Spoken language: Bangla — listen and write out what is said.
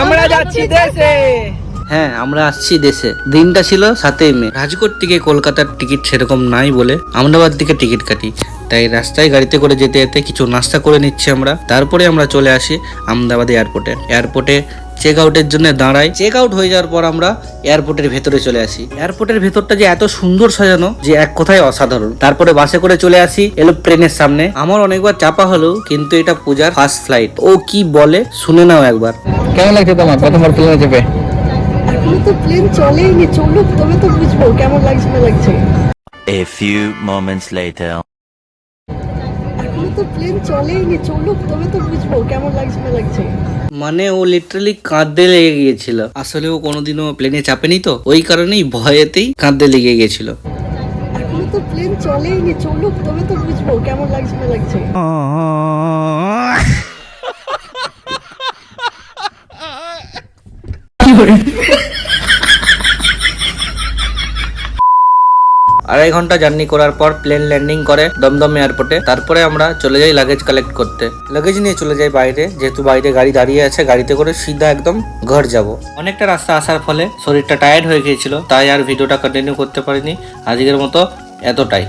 আমরা যাচ্ছি দেশে। হ্যাঁ আমরা আসছি দেশে। দিনটা ছিল সাতই মে। রাজকোট থেকে কলকাতার টিকিট সেরকম নাই বলে আমদাবাদ থেকে টিকিট কাটি। তাই রাস্তায় গাড়িতে করে যেতে যেতে কিছু নাস্তা করে নিচ্ছি আমরা। তারপরে আমরা চলে আসি আমদাবাদ এয়ারপোর্টে। এয়ারপোর্টে চেক আউটের জন্য দাঁড়াই। চেক আউট হয়ে যাওয়ার পর আমরা এয়ারপোর্টের ভেতরে চলে আসি। এয়ারপোর্টের ভেতরটা যে এত সুন্দর সাজানো যে এক কথায় অসাধারণ। তারপরে বাসে করে চলে আসি এলো ট্রেনের সামনে। আমার অনেকবার চাপা হলো কিন্তু এটা পূজার ফার্স্ট ফ্লাইট ও কি বলে শুনে নাও একবার। কেমন লাগছে তোমার? প্রথমবার প্লেনে চেপে? এখনও তো প্লেন চলেইনি চলুক তবে তো বুঝব কেমন লাগছে না লাগছে। A few moments later. তো প্লেন চলেইনি চলুক তবে তো বুঝব কেমন লাগছে না লাগছে। মানে ও লিটারালি কাঁদতে লেগে গিয়েছিল। আসলে ও কোনোদিনও প্লেনে চাপেনি তো ওই কারণেই ভয়েতেই কাঁদতে লেগে গিয়েছিল। এখনও তো প্লেন চলেইনি চলুক তবে তো বুঝব কেমন লাগছে। না লাগছে আড়াই ঘণ্টা জার্নি করার পর প্লেন ল্যান্ডিং করে দমদম এয়ারপোর্টে তারপরে আমরা চলে যাই লাগেজ কালেক্ট করতে। লাগেজ নিয়ে চলে যাই বাইরে, যেহেতু বাইরে গাড়ি দাঁড়িয়ে আছে, গাড়িতে করে সিধা একদম ঘর যাব। অনেকটা রাস্তা আসার ফলে শরীরটা টায়ার্ড হয়ে গিয়েছিল, তাই আর ভিডিওটা কন্টিনিউ করতে পারিনি। আজকের মতো এতটাই।